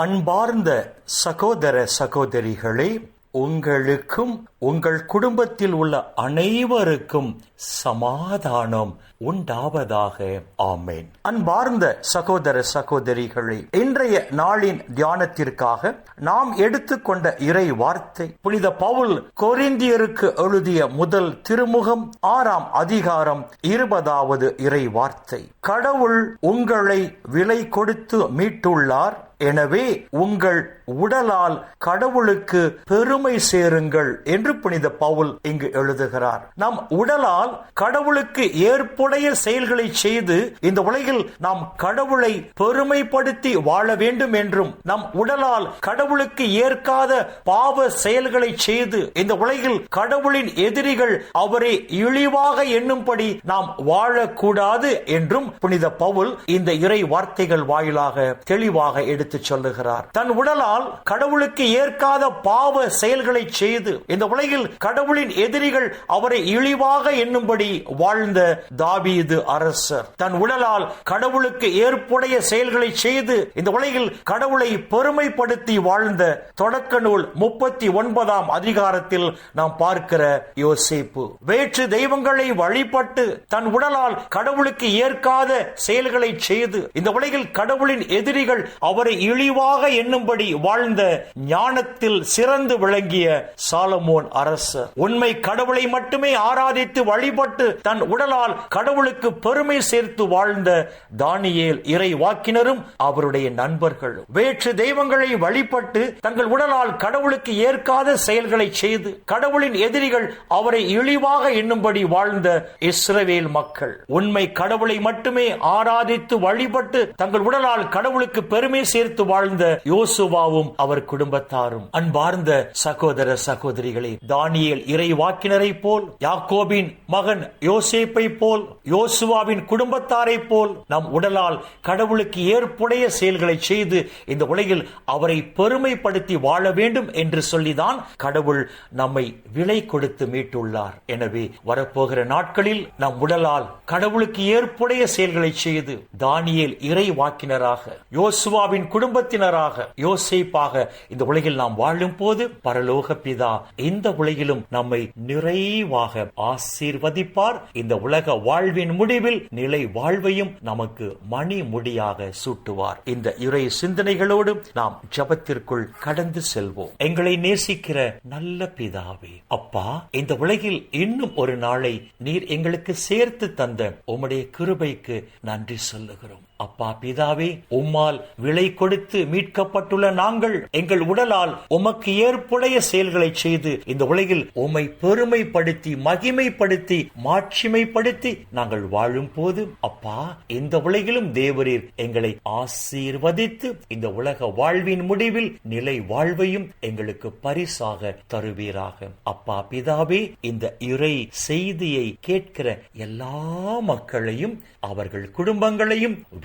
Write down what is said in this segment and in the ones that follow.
அன்பார்ந்த சகோதர சகோதரிகளே உங்களுக்கும் உங்கள் குடும்பத்தில் உள்ள அனைவருக்கும் சமாதானம் உண்டாவதாக. ஆமேன். அன்பார்ந்த சகோதர சகோதரிகளே இன்றைய நாளின் தியானத்திற்காக நாம் எடுத்துக்கொண்ட இறை வார்த்தை புனித பவுல் கொரிந்தியருக்கு எழுதிய முதல் திருமுகம் ஆறாம் அதிகாரம் இருபதாவது இறை வார்த்தை. கடவுள் உங்களை விலை கொடுத்து மீட்டுள்ளார் எனவே உங்கள் உடலால் கடவுளுக்கு பெருமை சேருங்கள் என்று புனித பவுல் இங்கு எழுதுகிறார். நம் உடலால் கடவுளுக்கு ஏற்புடைய செயல்களை செய்து இந்த உலகில் நாம் கடவுளை பெருமைப்படுத்தி வாழ வேண்டும் என்றும் நம் உடலால் கடவுளுக்கு ஏற்காத பாவ செயல்களை செய்து இந்த உலகில் கடவுளின் எதிரிகள் அவரை இழிவாக எண்ணும்படி நாம் வாழக்கூடாது என்றும் புனித பவுல் இந்த இறை வார்த்தைகள் வாயிலாக தெளிவாக எடுத்து சொல்லுகிறார். தன் உடலால் கடவுளுக்கு ஏற்காத பாவ செயல்களை செய்து இந்த உலகில் கடவுளின் எதிரிகள் அவரை இழிவாக எண்ணும்படி வாழ்ந்த தாவீது அரசர். தன் உடலால் கடவுளுக்கு ஏற்புடைய செயல்களை செய்து இந்த உலகில் கடவுளை பெருமைப்படுத்தி வாழ்ந்த தொடக்க நூல் முப்பத்தி ஒன்பதாம் அதிகாரத்தில் நாம் பார்க்கிற யோசிப்பு. வேற்று தெய்வங்களை வழிபட்டு தன் உடலால் கடவுளுக்கு ஏற்காத செயல்களை செய்து இந்த உலகில் கடவுளின் எதிரிகள் அவரை இழிவாக எண்ணும்படி வாழ்ந்த ஞானத்தில் சிறந்து விளங்கிய சாலமோன் அரசர் உண்மை கடவுளை மட்டுமே ஆராதித்து வழிபட்டு தன் உடலால் கடவுளுக்கு பெருமை சேர்த்து வாழ்ந்த தானியேல் இறை வாக்கினரும் அவருடைய நண்பர்களும் வேற்று தெய்வங்களை வழிபட்டு தங்கள் உடலால் கடவுளுக்கு ஏற்காத செயல்களை செய்து கடவுளின் எதிரிகள் அவரை இழிவாக எண்ணும்படி வாழ்ந்த இஸ்ரவேல் மக்கள். உண்மை கடவுளை மட்டுமே ஆராதித்து வழிபட்டு தங்கள் உடலால் கடவுளுக்கு பெருமை சேர்த்து வாழ்ந்த யோசுவாவும் அவர் குடும்பத்தாரும். அன்பார்ந்த சகோதர சகோதரிகளே தானியல் இறை வாக்கினரை போல் யாக்கோபின் மகன் யோசேப்பை போல் யோசுவாவின் குடும்பத்தாரை போல் நம் உடலால் கடவுளுக்கு ஏற்புடைய செயல்களை செய்து இந்த உலகில் அவரை பெருமைப்படுத்தி வாழ வேண்டும் என்று சொல்லிதான் கடவுள் நம்மை விலை கொடுத்து மீட்டுள்ளார். எனவே வரப்போகிற நாட்களில் நம் உடலால் கடவுளுக்கு ஏற்புடைய செயல்களை செய்து தானியல் இறை வாக்கினராக யோசுவாவின் குடும்பத்தினராக யோசிப்பாக இந்த உலகில் நாம் வாழும் போது பரலோக பிதா இந்த உலகிலும் நம்மை நிறைவாக ஆசீர்வதிப்பார். இந்த உலக வாழ்வின் முடிவில் நிலை வாழ்வையும் நமக்கு மணி முடியாக சூட்டுவார். இந்த இறை சிந்தனைகளோடு நாம் ஜபத்திற்குள் கடந்து செல்வோம். எங்களை நேசிக்கிற நல்ல பிதாவே அப்பா இந்த உலகில் இன்னும் ஒரு நாளை நீர் எங்களுக்கு சேர்த்து தந்த உம்முடைய கிருபைக்கு நன்றி சொல்லுகிறோம். அப்பா பிதாவே உம்மால் விலை கொடுத்து மீட்கப்பட்டுள்ள நாங்கள் எங்கள் உடலால் உமக்கு ஏற்புடைய செயல்களை செய்து இந்த உலகில் உம்மை பெருமைப்படுத்தி மகிமைப்படுத்தி மாட்சிமைப்படுத்தி நாங்கள் வாழும் போது அப்பா இந்த உலகிலும் தேவரீர் எங்களை ஆசீர்வதித்து இந்த உலக வாழ்வின் முடிவில் நிலை வாழ்வையும் எங்களுக்கு பரிசாக தருவீராக. அப்பா பிதாவே இந்த இறை செய்தியை கேட்கிற எல்லா மக்களையும் அவர்கள் குடும்பங்களையும்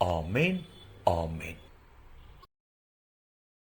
ஆமேன் ஆமேன்